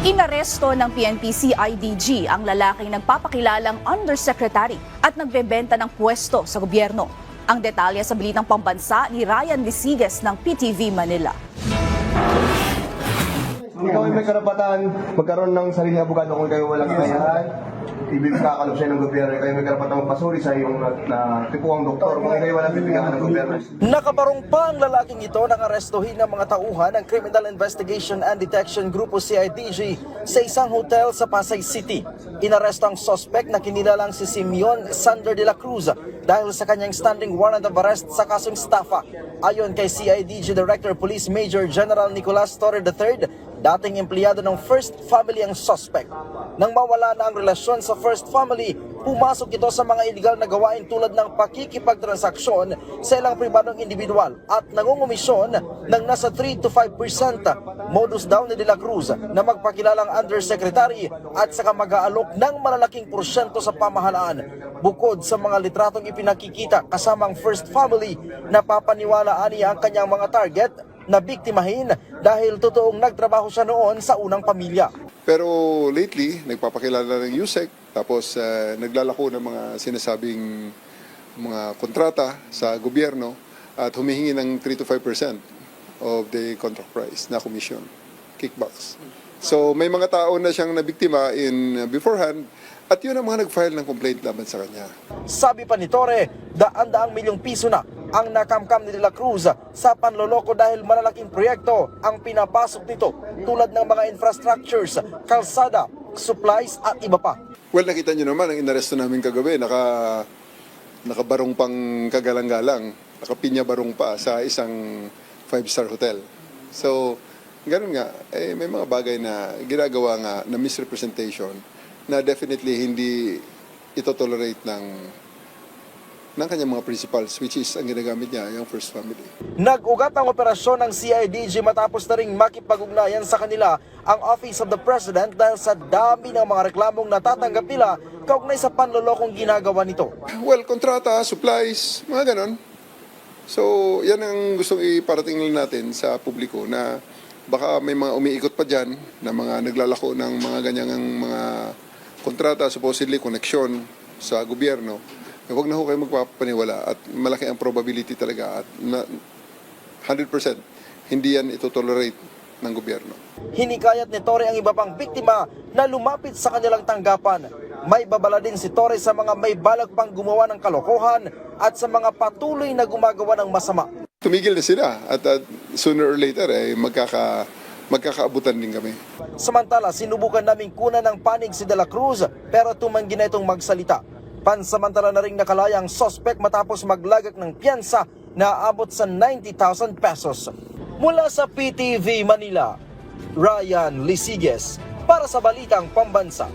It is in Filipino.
Inaresto ng PNP CIDG ang lalaking nagpapakilalang undersecretary at nagbebenta ng pwesto sa gobyerno. Ang detalye sa Balitang Pambansa ni Ryan Lisiges ng PTV Manila. Ikaw ay may karapatan magkaroon ng sariling abogado kung kayo walang kakayahan. Ibig kakalog siya ng gobyerno. Kayo may karapatan magpasuri sa iyong na, na tipuang doktor kung kayo walang bibigyan ng gobyerno. Nakabarong pa ang lalaking ito nang arestuhin ng mga tauhan ng Criminal Investigation and Detection Group o CIDG sa isang hotel sa Pasay City. Inaresto ang suspect na kinilalang si Simeon Sander de la Cruz dahil sa kanyang standing warrant of arrest sa kasong staffa. Ayon kay CIDG Director Police Major General Nicolas Torre III, dating empleyado ng First Family ang suspect. Nang mawala na ang relasyon sa First Family, pumasok ito sa mga illegal na gawain tulad ng pakikipagtransaksyon sa ilang pribadong individual at nangungumisyon ng nasa 3 to 5% modus daw ni De La Cruz na magpakilalang undersecretary at saka mag-aalok ng malalaking porsyento sa pamahalaan bukod sa mga litratong ipinakikita kasamang First Family na papaniwalaan niya ang kanyang mga target na biktimahin dahil totoong nagtrabaho siya noon sa unang pamilya. Pero lately, nagpapakilala ng USEC, tapos uh, naglalako ng mga sinasabing mga kontrata sa gobyerno at humihingi ng 3 to 5% of the contract price na commission, kickbacks. So may mga tao na siyang nabiktima in uh, beforehand at yun ang mga nag-file ng complaint laban sa kanya. Sabi pa ni Torre, daan-daang milyong piso na ang nakamkam ni De La Cruz sa panloloko dahil malalaking proyekto ang pinapasok nito tulad ng mga infrastructures, kalsada, supplies at iba pa. Well, nakita niyo naman ang inaresto namin kagabi, naka nakabarong pang kagalang-galang, nakapinya barong pa sa isang five-star hotel. So, ganun nga, eh, may mga bagay na ginagawa nga na misrepresentation na definitely hindi ito tolerate ng ng kanyang mga principles which is ang ginagamit niya yung first family. Nag-ugat ang operasyon ng CIDG matapos na ring makipag-ugnayan sa kanila ang Office of the President dahil sa dami ng mga reklamong natatanggap nila kaugnay sa panlolokong ginagawa nito. Well, kontrata, supplies, mga ganon. So, yan ang gustong iparating natin sa publiko na baka may mga umiikot pa dyan na mga naglalako ng mga ganyang mga kontrata, supposedly connection sa gobyerno. Eh, huwag na ho kayo magpapaniwala at malaki ang probability talaga at na, 100% hindi yan ito tolerate ng gobyerno. Hinikayat ni Torre ang iba pang biktima na lumapit sa kanilang tanggapan. May babala din si Torre sa mga may balak pang gumawa ng kalokohan at sa mga patuloy na gumagawa ng masama. Tumigil na sila at, at sooner or later eh, magkaka, magkakaabutan din kami. Samantala, sinubukan naming kunan ng panig si De La Cruz pero tumanggi na itong magsalita. Pansamantala na ring nakalaya ang sospek matapos maglagak ng piyansa na abot sa 90,000 pesos. Mula sa PTV Manila, Ryan Lisiges para sa Balitang Pambansa.